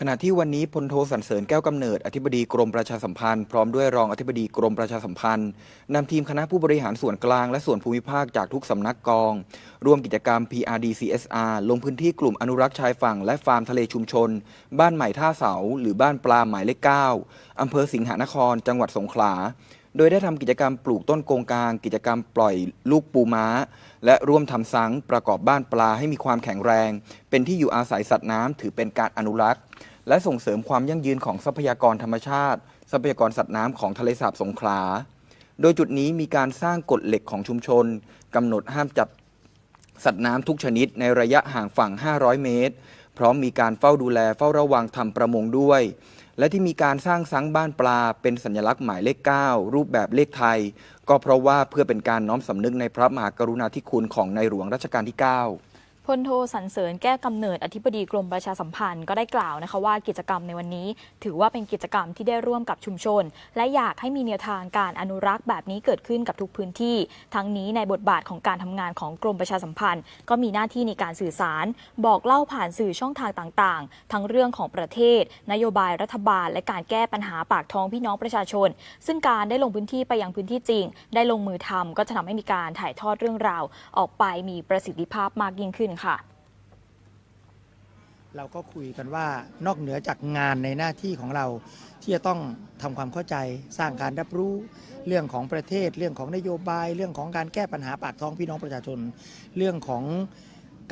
ขณะที่วันนี้พลโทสันเสริญแก้วกำเนิดอธิบดีกรมประชาสัมพันธ์พร้อมด้วยรองอธิบดีกรมประชาสัมพันธ์นำทีมคณะผู้บริหารส่วนกลางและส่วนภูมิภาคจากทุกสำนักกอง ร่วมกิจกรรม PRD CSR ลงพื้นที่กลุ่มอนุรักษ์ชายฝั่งและฟาร์มทะเลชุมชน บ้านใหม่ท่าเสา หรือบ้านปลาหมายเลขเก้าอำเภอสิงหนคร จังหวัดสงขลา โดยได้ทำกิจกรรมปลูกต้นโกงกลาง กิจกรรมปล่อยลูกปูม้า และร่วมทำสังประกอบบ้านปลาให้มีความแข็งแรง เป็นที่อยู่อาศัยสัตว์น้ำถือเป็นการอนุรักษ์ และส่งเสริมความยั่งยืนของทรัพยากรธรรมชาติ ทรัพยากรสัตว์น้ำของทะเลสาบสงขลา โดยจุดนี้มีการสร้างกฎเหล็กของชุมชนกำหนดห้ามจับสัตว์น้ำทุกชนิดในระยะห่างฝั่ง 500 เมตร พร้อมมีการเฝ้าดูแลเฝ้าระวังทำประมงด้วย และที่มีการสร้างสังบ้านปลาเป็นสัญลักษณ์หมายเลข 9 รูปแบบเลขไทย ก็เพราะว่าเพื่อเป็นการน้อมสำนึกในพระมหากรุณาธิคุณของในหลวงรัชกาลที่ 9 พลโทสันเสริญแก้กำเนิดอธิบดีกรมประชาสัมพันธ์ก็ได้กล่าวนะคะว่ากิจกรรมในวันนี้ ถือว่าเป็นกิจกรรมที่ได้ร่วมกับชุมชน และอยากให้มีแนวทางการอนุรักษ์แบบนี้เกิดขึ้นกับทุกพื้นที่ ทั้งนี้ในบทบาทของการทำงานของกรมประชาสัมพันธ์ ก็มีหน้าที่ในการสื่อสาร บอกเล่าผ่านสื่อช่องทางต่างๆ ทั้งเรื่องของประเทศ นโยบายรัฐบาล และการแก้ปัญหาปากท้องพี่น้องประชาชน ซึ่งการได้ลงพื้นที่ไปยังพื้นที่จริง ได้ลงมือทำก็จะทำให้มีการถ่ายทอดเรื่องราว ออกไปมีประสิทธิภาพมากยิ่งขึ้นค่ะ เราก็คุยกันว่านอกเหนือจากงานในหน้าที่ของเราที่จะต้องทำความเข้าใจสร้างการรับรู้เรื่องของประเทศ เรื่องของนโยบาย เรื่องของการแก้ปัญหาปากท้องพี่น้องประชาชน เรื่องของ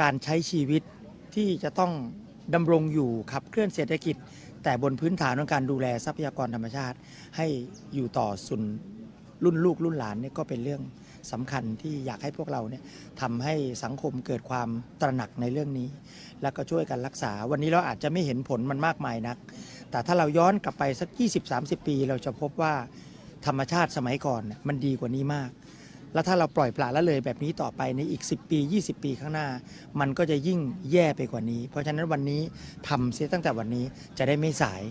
การใช้ชีวิตที่จะต้องดำรงอยู่ขับเคลื่อนเศรษฐกิจ แต่บนพื้นฐานของการดูแลทรัพยากรธรรมชาติ ให้อยู่ต่อสุน รุ่นลูกรุ่นหลานเนี่ยก็เป็นเรื่องสำคัญที่อยากให้พวกเราเนี่ยทำให้สังคมเกิดความตระหนักในเรื่องนี้ แล้วก็ช่วยกันรักษา วันนี้เราอาจจะไม่เห็นผลมันมากมายนัก แต่ถ้าเราย้อนกลับไปสัก 20-30 ปี เราจะพบว่าธรรมชาติสมัยก่อนมันดีกว่านี้มาก แล้วถ้าเราปล่อยปละละเลยแบบนี้ต่อไปในอีก 10 ปี 20 ปีข้างหน้า มันก็จะยิ่งแย่ไปกว่านี้ เพราะฉะนั้นวันนี้ทำเสียตั้งแต่วันนี้จะได้ไม่สาย